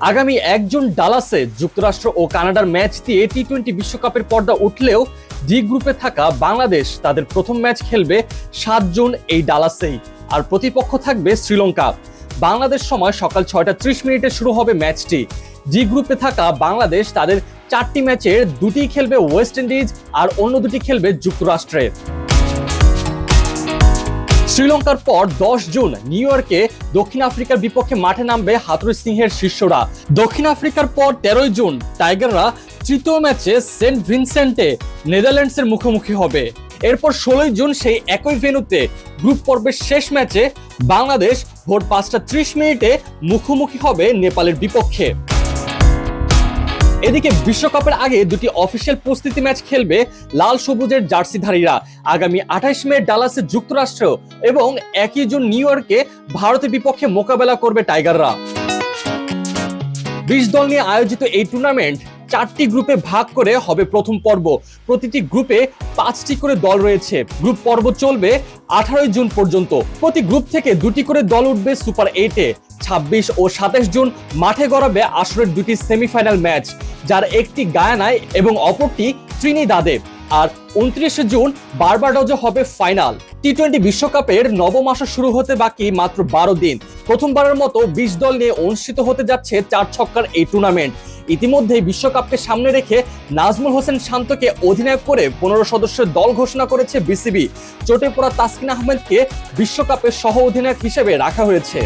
আগামী একজন ডালাসে যুক্তরাষ্ট্র ও কানাডার ম্যাচ দিয়ে টি টোয়েন্টি বিশ্বকাপের পর্দা উঠলেও ডি গ্রুপে থাকা বাংলাদেশ তাদের প্রথম ম্যাচ খেলবে সাত জুন এই ডালাসেই। আর প্রতিপক্ষ থাকবে শ্রীলঙ্কা। বাংলাদেশ সময় সকাল ছয়টা ত্রিশ মিনিটে শুরু হবে ম্যাচটি। জি গ্রুপে থাকা বাংলাদেশ তাদের চারটি ম্যাচের দুটি খেলবে ওয়েস্ট ইন্ডিজ আর অন্য দুটি খেলবে যুক্তরাষ্ট্রে শ্রীলঙ্কার পর দশ জুন নিউ ইয়র্কে দক্ষিণ আফ্রিকার বিপক্ষে মাঠে নামবে হাতুর সিংহের শিষ্যরা। দক্ষিণ আফ্রিকার পর তেরোই জুন টাইগাররা তৃতীয় ম্যাচে সেন্ট ভিনসেন্টে নেদারল্যান্ডসের মুখোমুখি হবে। এরপর ষোলোই জুন সেই একই ভেন্যুতে গ্রুপ পর্বের শেষ ম্যাচে বাংলাদেশ ভোর পাঁচটা ত্রিশ মিনিটে মুখোমুখি হবে নেপালের বিপক্ষে। এদিকে বিশ্বকাপের আগে দুটি অফিসিয়াল প্রস্তুতি ম্যাচ খেলবে লাল সবুজের জার্সিধারীরা। আগামী আঠাশ মে ডালাসে যুক্তরাষ্ট্র এবং একই জুন নিউ ইয়র্কে ভারতের বিপক্ষে মোকাবেলা করবে টাইগাররা। বিশ দল নিয়ে আয়োজিত এই টুর্নামেন্ট চারটি গ্রুপে ভাগ করে হবে প্রথম পর্ব। প্রতিটি গ্রুপে পাঁচটি করে দল রয়েছে। গ্রুপ পর্ব চলবে আঠারোই জুন পর্যন্ত। প্রতি গ্রুপ থেকে দুটি করে দল উঠবে সুপার এইটে ছাব্বিশ ও সাতাশ জুন মাঠে গড়াবে আসরের দুটি সেমিফাইনাল ম্যাচ, যার একটি গায়ানায় এবং অপরটি ত্রিনিদাদে। আর উনত্রিশে জুন বারবাডোজে হবে ফাইনাল। টি টোয়েন্টি বিশ্বকাপের নবম আসর শুরু হতে বাকি মাত্র বারো দিন। প্রথমবারের মতো বিশ দল নিয়ে অনুষ্ঠিত হতে যাচ্ছে চার ছক্কার এই টুর্নামেন্ট ইতিমধ্যেই বিশ্বকাপকে সামনে রেখে নাজমুল হোসেন শান্তকে অধিনায়ক করে পনেরো সদস্যের দল ঘোষণা করেছে বিসিবি। চোটে পড়া তাসকিন আহমেদকে বিশ্বকাপের সহ অধিনায়ক হিসেবে রাখা হয়েছে।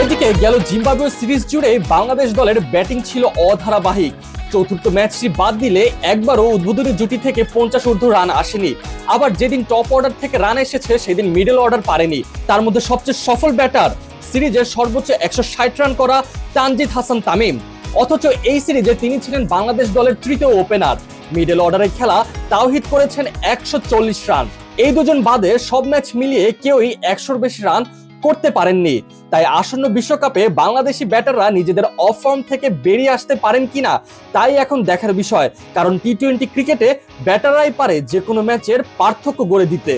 এদিকে গেল জিম্বাবুয়ে সিরিজ জুড়ে বাংলাদেশ দলের ব্যাটিং ছিল অধারাবাহিক। চতুর্থ ম্যাচটি বাদ দিলে একবারও উদ্বোধনী জুটি থেকে পঞ্চাশ ঊর্ধ্ব রান আসেনি। আবার যেদিন টপ অর্ডার থেকে রান এসেছে, সেদিন মিডল অর্ডার পারেনি। তার মধ্যে সবচেয়ে সফল ব্যাটার সিরিজের সর্বোচ্চ একশো ষাট রান করা তানজিদ হাসান তামিম। অথচ এই সিরিজে তিনি ছিলেন বাংলাদেশ দলের তৃতীয় ওপেনার মিডল অর্ডারে খেলা তাওহিদ করেছেন একশো চল্লিশ রান। এই দুজন বাদে সব ম্যাচ মিলিয়ে কেউই একশোর বেশি রান করতে পারেননি। তাই আসন্ন বিশ্বকাপে বাংলাদেশি ব্যাটাররা নিজেদের অফ ফর্ম থেকে বেরিয়ে আসতে পারেন কিনা, তাই এখন দেখার বিষয়। কারণ টি টোয়েন্টি ক্রিকেটে ব্যাটাররাই পারে যে কোনো ম্যাচের পার্থক্য গড়ে দিতে।